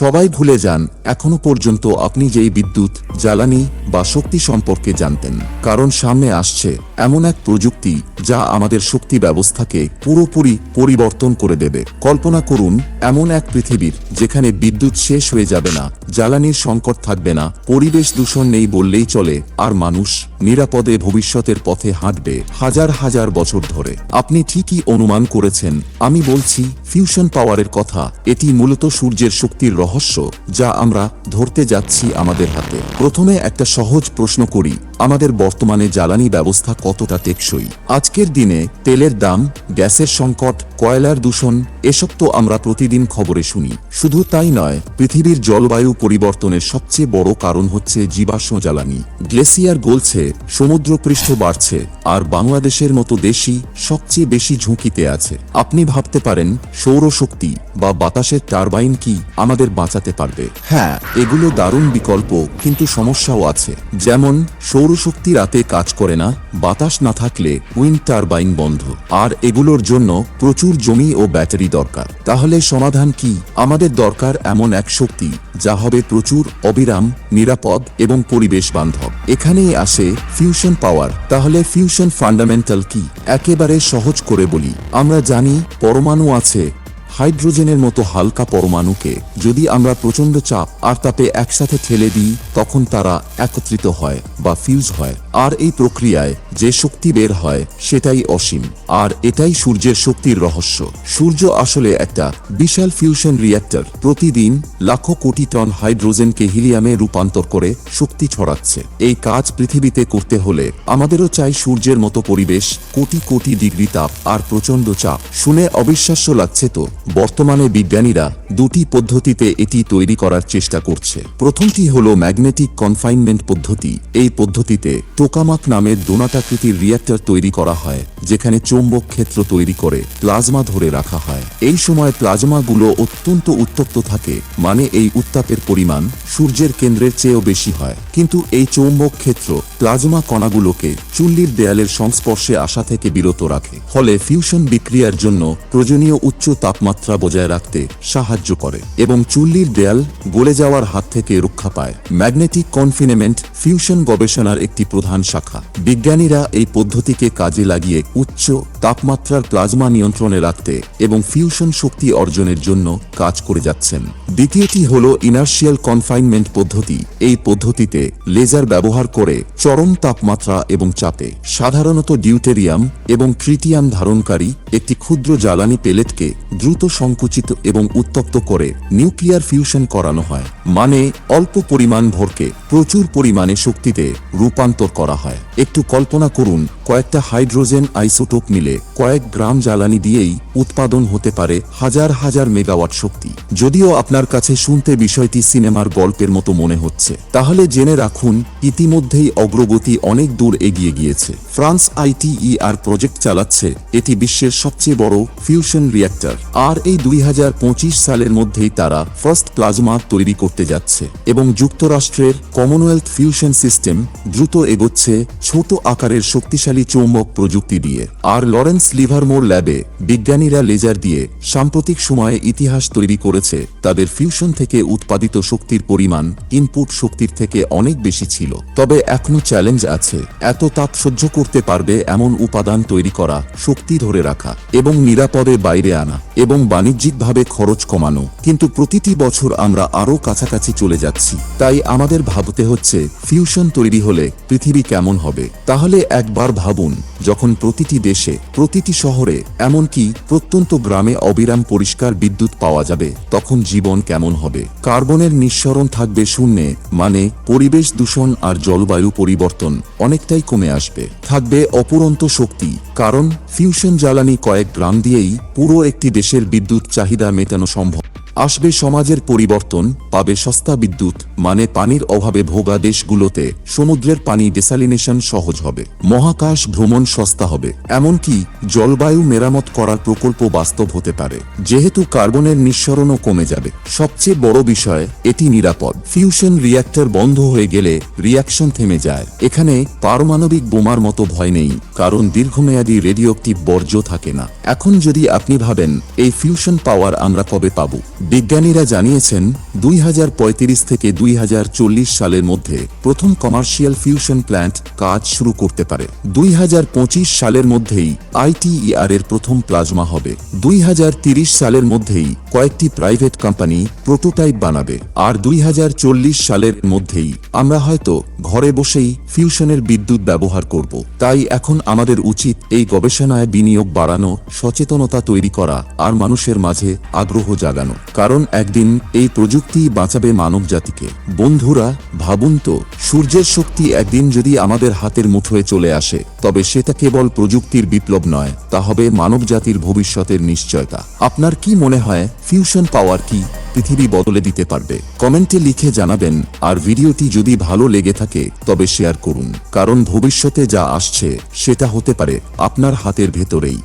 সবাই ভুলে যান, এখনও পর্যন্ত আপনি যেই বিদ্যুৎ, জ্বালানি বা শক্তি সম্পর্কে জানতেন। কারণ সামনে আসছে এমন এক প্রযুক্তি যা আমাদের শক্তি ব্যবস্থাকে পুরোপুরি পরিবর্তন করে দেবে। কল্পনা করুন, এমন এক পৃথিবীর যেখানে বিদ্যুৎ শেষ হয়ে যাবে না, জ্বালানির সংকট থাকবে না, পরিবেশ দূষণ নেই বললেই চলে, আর মানুষ নিরাপদে ভবিষ্যতের পথে হাঁটবে হাজার হাজার বছর ধরে। আপনি ঠিকই অনুমান করেছেন, আমি বলছি ফিউশন পাওয়ারের কথা, এটি মূলত সূর্যের শক্তির রহস্য, যা আমরা ধরতে যাচ্ছি আমাদের হাতে। প্রথমে একটা সহজ প্রশ্ন করি আমাদের বর্তমানে জ্বালানি ব্যবস্থা কতটা টেকসই? আজকের দিনে তেলের দাম, গ্যাসের সংকট, কয়লার দূষণ, এসব তো আমরা প্রতিদিন খবরে শুনি। শুধু তাই নয়, পৃথিবীর জলবায়ু পরিবর্তনের সবচেয়ে বড় কারণ হচ্ছে জীবাশ্ম জ্বালানি। গ্লেসিয়ার গলছে, সমুদ্রপৃষ্ঠ বাড়ছে, আর বাংলাদেশের মতো দেশই সবচেয়ে বেশি ঝুঁকিতে আছে। আপনি ভাবতে পারেন, সৌরশক্তি বা বাতাসের টারবাইন কি আমাদের বাঁচাতে পারবে? হ্যাঁ এগুলো দারুণ বিকল্প, কিন্তু সমস্যাও আছে। যেমন সৌরশক্তি রাতে কাজ করে না, বাতাস না থাকলে উইন্ড টারবাইন বন্ধ। আর এগুলোর জন্য প্রচুর জমি ও ব্যাটারি দরকার। তাহলে সমাধান কি? আমাদের দরকার এমন এক শক্তি, যা হবে প্রচুর, অবিরাম, নিরাপদ এবং পরিবেশ বান্ধব এখানেই আসে ফিউশন পাওয়ার। তাহলে ফিউশন ফান্ডামেন্টাল কি? একেবারে সহজ করে বলি। আমরা জানি, পরমাণু আছে হাইড্রোজেনের মতো হালকা পরমাণুকে যদি আমরা প্রচণ্ড চাপ আর তাপে একসাথে ঠেলে দিই, তখন তারা একত্রিত হয় বা ফিউজ হয়। আর এই প্রক্রিয়ায় যে শক্তি বের হয়, সেটাই অসীম। আর এটাই সূর্যের শক্তির রহস্য। সূর্য আসলে একটা বিশাল ফিউশন রিয়্যাক্টর প্রতিদিন লাখো কোটি টন হাইড্রোজেনকে হিলিয়ামে রূপান্তর করে শক্তি ছড়াচ্ছে। এই কাজ পৃথিবীতে করতে হলে আমাদেরও চাই সূর্যের মতো পরিবেশ, কোটি কোটি ডিগ্রি তাপ আর প্রচণ্ড চাপ। শুনে অবিশ্বাস্য লাগছে তো, বর্তমানে বিজ্ঞানীরা দুটি পদ্ধতিতে এটি তৈরি করার চেষ্টা করছে। প্রথমটি হল ম্যাগনেটিক কনফাইনমেন্ট পদ্ধতি। এই পদ্ধতিতে টোকামাক নামের দোনাটাকৃতির রিয়্যাক্টর তৈরি করা হয়, যেখানে চৌম্বক ক্ষেত্র তৈরি করে প্লাজমা ধরে রাখা হয়। এই সময় প্লাজমাগুলো অত্যন্ত উত্তপ্ত থাকে মানে এই উত্তাপের পরিমাণ সূর্যের কেন্দ্রের চেয়েও বেশি হয়। কিন্তু এই চৌম্বক ক্ষেত্র প্লাজমা কণাগুলোকে চুল্লির দেয়ালের সংস্পর্শে আসা থেকে বিরত রাখে, ফলে ফিউশন বিক্রিয়ার জন্য প্রয়োজনীয় উচ্চ তাপমাত্রা বজায় রাখতে সাহায্য করে এবং চুল্লির দেয়াল গলে যাওয়ার হাত থেকে রক্ষা পায়। ম্যাগনেটিক কনফিনেমেন্ট ফিউশন গবেষণার একটি প্রধান শাখা। বিজ্ঞানীরা এই পদ্ধতিকে কাজে লাগিয়ে উচ্চ তাপমাত্রার প্লাজমা নিয়ন্ত্রণে রাখতে এবং ফিউশন শক্তি অর্জনের জন্য কাজ করে যাচ্ছেন। দ্বিতীয়টি হল ইনার্শিয়াল কনফাইনমেন্ট পদ্ধতি। এই পদ্ধতিতে লেজার ব্যবহার করে চরম তাপমাত্রা এবং চাপে সাধারণত ডিউটেরিয়াম এবং ট্রিটিয়াম ধারণকারী একটি ক্ষুদ্র জ্বালানি পেলেটকে দ্রুত সংকুচিত এবং উত্তপ্ত করে নিউক্লিয়ার ফিউশন করানো হয়। মানে অল্প পরিমাণ ভরকে প্রচুর পরিমাণে শক্তিতে রূপান্তর করা হয়। একটু কল্পনা করুন, কয়েকটা হাইড্রোজেন আইসোটোপ মিলে কয়েক গ্রাম জ্বালানি দিয়েই উৎপাদন হতে পারে হাজার হাজার মেগাওয়াট শক্তি। যদিও আপনার কাছে শুনতে বিষয়টি সিনেমার গল্পের মতো মনে হচ্ছে। তাহলে জেনে রাখুন, ইতিমধ্যেই অগ্রগতি অনেক দূর এগিয়ে গিয়েছে। ফ্রান্স আইটিইআর প্রজেক্ট চালাচ্ছে, এটি বিশ্বের সবচেয়ে বড় ফিউশন রিয়্যাক্টর আর এই দুই হাজার পঁচিশ সালের মধ্যেই তারা ফার্স্ট প্লাজমা তৈরি করতে যাচ্ছে এবং যুক্তরাষ্ট্রের কমনওয়েলথ ফিউশন সিস্টেম দ্রুত এগোচ্ছে ছোট আকারের শক্তিশালী চৌম্বক প্রযুক্তি দিয়ে। আর লরেন্স লিভারমোর ল্যাবে বিজ্ঞানীরা লেজার দিয়ে সাম্প্রতিক সময়ে ইতিহাস তৈরি করেছে, তাদের ফিউশন থেকে উৎপাদিত শক্তির পরিমাণ ইনপুট শক্তির থেকে অনেক বেশি ছিল। তবে এখনও চ্যালেঞ্জ আছে, এত তাপ সহ্য করতে পারবে এমন উপাদান তৈরি করা, শক্তি ধরে রাখা এবং নিরাপদে বাইরে আনা এবং বাণিজ্যিকভাবে খরচ কমানো। কিন্তু প্রতিটি বছর আমরা আরও কাছাকাছি চলে যাচ্ছি। তাই আমাদের ভাবতে হচ্ছে, ফিউশন তৈরি হলে পৃথিবী কেমন হবে? তাহলে একবার ভাবুন, যখন প্রতিটি দেশে, প্রতিটি শহরে, এমনকি প্রত্যন্ত গ্রামে অবিরাম পরিষ্কার বিদ্যুৎ পাওয়া যাবে, তখন জীবন কেমন হবে? কার্বনের নিঃসরণ থাকবে শূন্যে মানে পরিবেশ দূষণ আর জলবায়ু পরিবর্তন অনেকটাই কমে আসবে। থাকবে অপুরন্ত শক্তি, কারণ ফিউশন জ্বালানি কয়েক গ্রাম দিয়েই পুরো একটি দেশের বিদ্যুৎ চাহিদা মেটানো সম্ভব। আসবে সমাজের পরিবর্তন, পাবে সস্তা বিদ্যুৎ মানে পানির অভাবে ভোগা দেশগুলোতে সমুদ্রের পানি ডেসালিনেশন সহজ হবে। মহাকাশ ভ্রমণ সস্তা হবে। এমনকি জলবায়ু মেরামত করার প্রকল্প বাস্তব হতে পারে। যেহেতু কার্বনের নিঃসরণও কমে যাবে। সবচেয়ে বড় বিষয়, এটি নিরাপদ। ফিউশন রিয়্যাক্টর বন্ধ হয়ে গেলে রিয়াকশন থেমে যায়। এখানে পারমাণবিক বোমার মতো ভয় নেই, কারণ দীর্ঘমেয়াদী রেডিওক্টিভ বর্জ্য থাকে না। এখন যদি আপনি ভাবেন, এই ফিউশন পাওয়ার আমরা কবে পাবো? বিজ্ঞানীরা জানিয়েছেন, দুই হাজার পঁয়ত্রিশ থেকে দুই হাজার চল্লিশ সালের মধ্যে প্রথম কমার্শিয়াল ফিউশন প্ল্যান্ট কাজ শুরু করতে পারে। দুই হাজার পঁচিশ সালের মধ্যেই আইটিইআর এর প্রথম প্লাজমা হবে। দুই সালের মধ্যেই কয়েকটি প্রাইভেট কোম্পানি প্রোটোটাইপ বানাবে। আর দুই হাজার চল্লিশ সালের মধ্যেই আমরা হয়তো ঘরে বসেই ফিউশনের বিদ্যুৎ ব্যবহার করব। তাই এখন আমাদের উচিত এই গবেষণায় বিনিয়োগ বাড়ানো, সচেতনতা তৈরি করা, আর মানুষের মাঝে আগ্রহ জাগানো। কারণ একদিন এই প্রযুক্তি বাঁচাবে মানব জাতিকে বন্ধুরা, ভাবুন তো, সূর্যের শক্তি একদিন যদি আমাদের হাতের মুঠোয় চলে আসে, তবে সেটা কেবল প্রযুক্তির বিপ্লব নয়, তা হবে মানব জাতির ভবিষ্যতের নিশ্চয়তা। আপনার কি মনে হয়, ফিউশন পাওয়ার কি পৃথিবী বদলে দিতে পারবে? কমেন্টে লিখে জানাবেন, আর ভিডিওটি যদি ভালো লেগে থাকে, তবে শেয়ার করুন। কারণ ভবিষ্যতে যা আসছে, সেটা হতে পারে আপনার হাতের ভেতরেই।